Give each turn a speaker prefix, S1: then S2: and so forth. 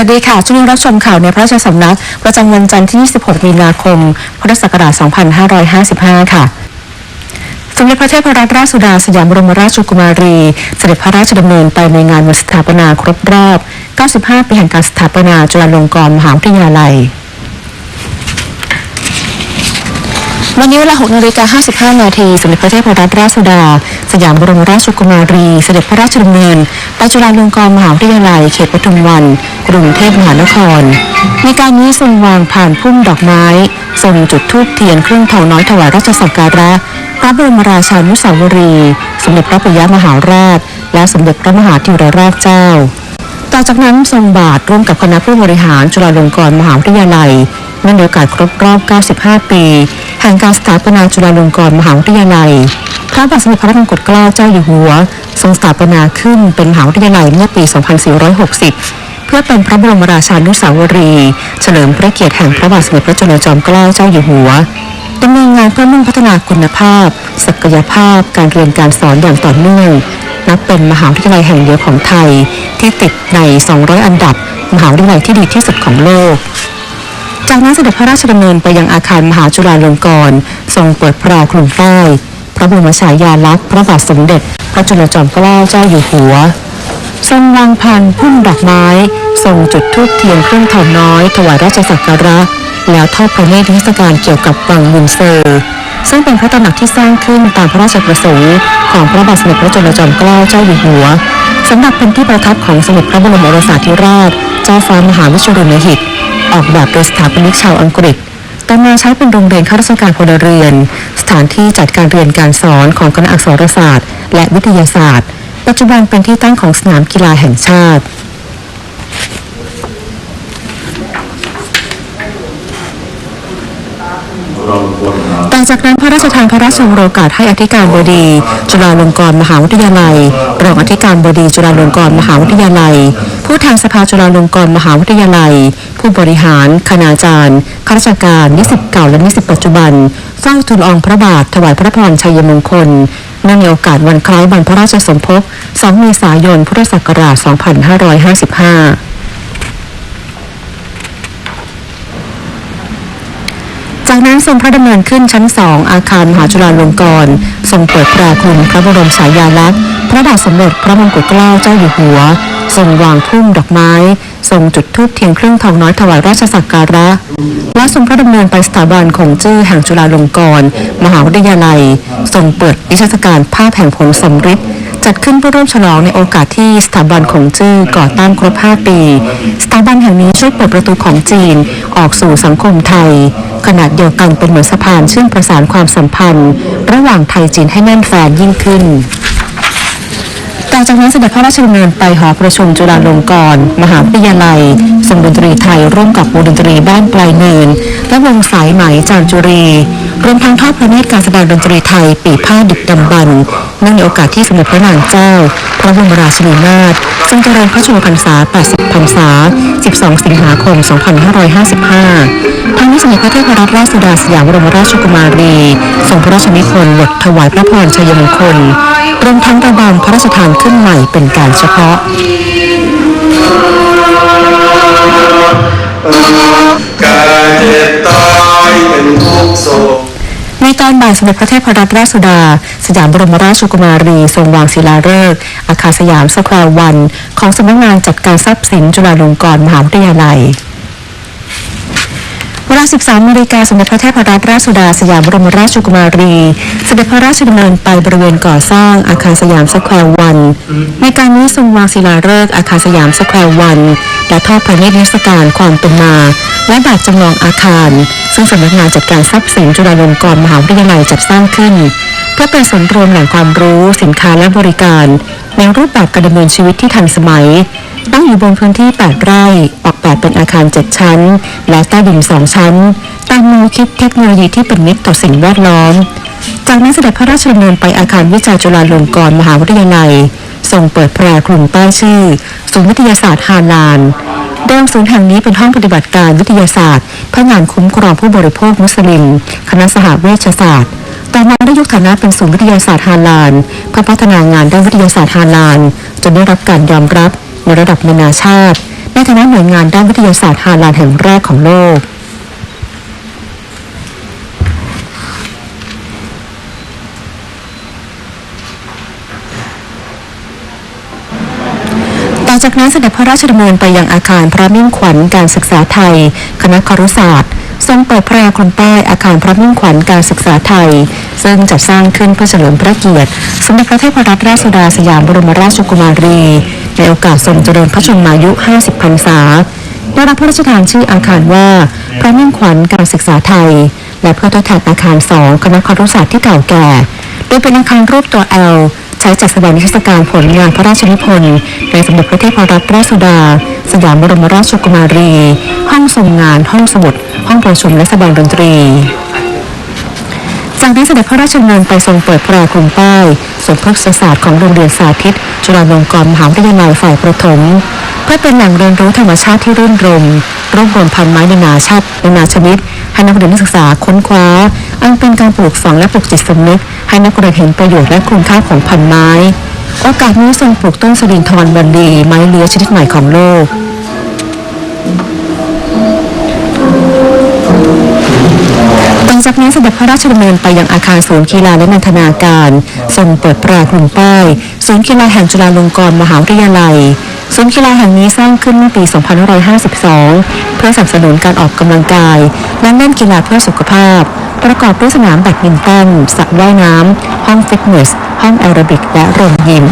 S1: วัสดีค่ะ ช่วงนี้รับชมข่าวในพระราชสำนัก ประจำวันจันทร์ที่ 26 มีนาคม พุทธศักราช 2555 ค่ะสมเด็จพระเทพรัตนราชสุดาสยามบรมราชกุมารี เสด็จพระราชดำเนินไปในงานวันสถาปนาครบรอบ 95 ปีแห่งการสถาปนาจุฬาลงกรณ์มหาวิทยาลัย วันนี้เวลา 6 นาฬิกา 55 นาที สมเด็จพระเทพรัตนราชสุดา สยามบรมราชกุมารี เสด็จพระราชดำเนินไปจุฬาลงกรณ์มหาวิทยาลัย เขตปทุมวัน กรุงเทพมหานคร ในการนี้ทรงวางผ่านพุ่มดอกไม้ ทรงจุดธูปเทียนเครื่องทองน้อยถวายราชสักการะ พระบรมราชานุสาวรีย์สมเด็จพระปิยมหาราช และสมเด็จพระมหาธิรราชเจ้าต่อจากนั้นทรงบาทร่วมกับคณะผู้บริหารจุฬาลงกรณ์มหาวิทยาลัยเนื่องในโอกาสครบรอบ 95 ปี แห่งการสถาปนาจุฬาลงกรณ์มหาวิทยาลัย พระบาทสมเด็จพระมงกุฎเกล้าเจ้าอยู่หัว ทรงสถาปนาขึ้นเป็นมหาวิทยาลัยเมื่อปี 2460 เพื่อเป็นพระบรมราชานุสาวรีย์เฉลิมพระเกียรติแห่งพระบาทสมเด็จพระจุลจอมเกล้าเจ้าอยู่หัวดำเนินงานเพื่อมุ่งพัฒนาคุณภาพ ศักยภาพ การเรียนการสอนอย่างต่อเนื่องนับเป็นมหาวิทยาลัยแห่งเดียวของไทย ที่ติดใน 200 อันดับ มหาวิทยาลัยที่ดีที่สุดของโลก จากนั้นเสด็จพระราชดำเนินไปยังอาคารมหาจุฬาลงกรณ์ทรงเปิดพระคลุมป้าย ระบรมฉายาลักษณ์พระบาทสมเด็จ พระจุลจอมเกล้าเจ้าอยู่หัว ทรงวางพันพุ่มดอกไม้ ทรงจุดธูปเทียนเครื่องทองน้อย ถวายราชสักการะ แล้วทอดพระเนตรนิทศการเกี่ยวกับวังวินเซอร์ซึ่งเป็นพระตำหนักที่สร้างขึ้นตามพระราชประสงค์ของพระบาทสมเด็จพระจุลจอมเกล้าเจ้าอยู่หัวสำหรับเป็นที่ประทับของสมเด็จพระบรมโอรสาธิราช เจ้าฟ้ามหาวิชุรนหิต ออกแบบโดยสถาปนิกชาวอังกฤษ ต่มาใช้เป็นโรงเรียนข้าราชการพลเรือน สถานที่จัดการเรียนการสอนของคณะอักษรศาสตร์ และวิทยาศาสตร์ ปัจจุบันเป็นที่ตั้งของสนามกีฬาแห่งชาติ ต่อจากนั้นพระราชทานพระราชโอการให้อธิการบดี จุฬาลงกรณ์มหาวิทยาลัยรองอธิการบดีจุฬาลงกรณ์มหาวิทยาลัย ผู้แทนสภาจุฬาลงกรณ์มหาวิทยาลัย ผู้บริหารคณาจารย์ข้าราชการนิสิตเก่าและนิสิตปัจจุบันเฝ้าทูลอองพระบาทถวายพระพรชัยมงคลเนื่องในโอกาสวันคล้ายวันพระราชสมภพ 2 เมษายน พุทธศักราช 2555 จากนั้น ทรงพระดำเนินขึ้นชั้นสองอาคารมหาจุฬาลงกรณ์ทรงเปิดปรคลุมพระบรมฉายาลักษณ์พระบาทสมเด็จพระมงกุฎเกล้าเจ้าอยู่หัว ทรงวางพุ่มดอกไม้ ทรงจุดธูปเทียนเครื่องทองน้อยถวายราชสักการะ และทรงพระดำเนินไปสถาบันของจื้อแห่งจุฬาลงกรณ์มหาวิทยาลัย ทรงเปิดนิทรรศการภาพแห่งผลสำฤทธิ์ จัดขึ้นเพื่อร่วมฉลองในโอกาสที่สถาบันของจื้อก่อตั้งครบ 5 ปี สถาบันแห่งนี้ช่วยเปิดประตูของจีนออกสู่สังคมไทย ขนาดเดียวกันเป็นเหมือนสะพานเชื่อมประสานความสัมพันธ์ ระหว่างไทยจีนให้แน่นแฟนยิ่งขึ้น ต่อจากนั้นเสด็จพระราชดำเนินไปหอประชุมจุฬาลงกรณ์มหาวิทยาลัยทรงดนตรีไทยร่วมกับวงดนตรีบ้านปลายเนิน และวงสายไหมจามจุรีรวมทั้งทอดพระเนตรการแสดงดนตรีไทยปีผ้าดึกดำบรรเนื่องในโอกาสที่สมเด็จพระนางเจ้า พระบรมราชินีนาถทรงเจริญพระชนมพรรษา 80 พรรษา 12 สิงหาคม 2555 ทั้งนี้สมเด็จพระเทพรัตนราชสุดาสยามบรมราชกุมารีทรงพระราชนิพนธ์บทถวายพระพรชัยมงคลรวมทั้งระบำพระราชทานขึ้นใหม่เป็นการเฉพาะ ในตอนบ่ายสมเด็จพระเทพรัตนราชสุดา สยามบรมราชกุมารี ทรงวางศิลาฤกษ์อาคารสยามสแควร์วัน ของสำนักงานจัดการทรัพย์สินจุฬาลงกรณ์มหาวิทยาลัย เวลา 13นาฬิกาสมเด็จพระเทพรัตนราชสุดาสยามบรมราชกุมารีเสด็จพระราชดำเนินไปบริเวณก่อสร้างอาคารสยามสแควร์วัน ในการนี้ทรงวางศิลาฤกษ์อาคารสยามสแควร์วัน และทอดพระเนตรนิทรรศการความเป็นมา และแบบจำลองอาคาร ซึ่งสำนักงานจัดการทรัพย์สินจุฬาลงกรณ์มหาวิทยาลัยจัดสร้างขึ้นเพื่อเป็นศูนย์รวมแหล่งความรู้สินค้าและบริการ ในรูปแบบการดำเนินชีวิตที่ทันสมัย อยู่บนพื้นที่ 8 ไร่ ออกแบบเป็นอาคาร 7 ชั้น และใต้ดิน 2 ชั้น ตามแนวคิดเทคโนโลยีที่เป็นมิตรต่อสิ่งแวดล้อม จากนั้นเสด็จพระราชดำเนินไปอาคารวิจัยจุฬาลงกรณ์มหาวิทยาลัยทรงเปิดแพรคลุมป้ายชื่อศูนย์วิทยาศาสตร์ฮาลานเดิมศูนย์แห่งนี้เป็นห้องปฏิบัติการวิทยาศาสตร์เพื่องานคุ้มครองผู้บริโภคมุสลิม คณะสหเวชศาสตร์ต่อมาได้ยกฐานะเป็นศูนย์วิทยาศาสตร์ฮาลานเพื่อพัฒนางานด้านวิทยาศาสตร์ฮาลานจนได้รับการยอมรับ ในระดับนานาชาติในฐานะหน่วยงานด้านวิทยาศาสตร์ฮาลานแห่งแรกของโลกต่อจากนั้นเสด็จพระราชดำเนินไปยังอาคารพระมิ่งขวัญการศึกษาไทย คณะครุศาสตร์ ทรงเปิดพระยาคลุมป้ายอาคารพระมิ่งขวัญการศึกษาไทย ซึ่งจัดสร้างขึ้นเพื่อเฉลิมพระเกียรติ สมเด็จพระเทพรัตนราชสุดาสยามบรมราชกุมารี ในโอกาสทรงเจริญพระชนมายุ 50 พรรษาได้รับพระราชทานชื่ออาคารว่า พระมิ่งขวัญการศึกษาไทย และเพื่อทดแทนอาคารสองคณะครุศาสตร์ที่เก่าแก่ โดยเป็นอาคารรูปตัว L ใช้จัดแสดงนิทรรศการผลงานพระราชนิพนธ์ในสมเด็จพระเทพรัตนราชสุดา สยามบรมราชกุมารี ห้องทรงงาน ห้องสมุด ห้องประชุมและแสดงดนตรี จากนั้นเสด็จพระราชดำเนินไปทรงเปิดพระราคลุมป้ายสมพฤกษศาสตร์ของโรงเรียนสาธิต จุฬาลงกรณ์มหาวิทยาลัยฝ่ายประถมเพื่อเป็นแหล่งเรียนรู้ธรรมชาติที่รื่นรมย์รวบรวมพันไม้นานาชาตินานาชนิด ให้นักเรียนนักศึกษาค้นคว้าอันเป็นการปลูกฝังและปลูกจิตสำนึก ให้นักเรียนเห็นประโยชน์และคุณค่าของพันไม้ โอกาสนี้ทรงปลูกต้นสลินทรวันดีไม้เลื้อยชนิดใหม่ของโลกจากนั้นเสด็จพระราชดำเนินไปยังอาคารศูนย์กีฬาและนันทนาการทรงเปิดปราคลุมป้ายศูนย์กีฬาแห่งจุฬาลงกรณ์มหาวิทยาลัย ศูนย์กีฬาแห่งนี้สร้างขึ้นเมื่อปี 2552 เพื่อสนับสนุนการออกกำลังกาย และเล่นกีฬาเพื่อสุขภาพ ประกอบด้วยสนามแบดมินตันสระว่ายน้ำห้องฟิตเนส ห้องแอโรบิกและโรงยิม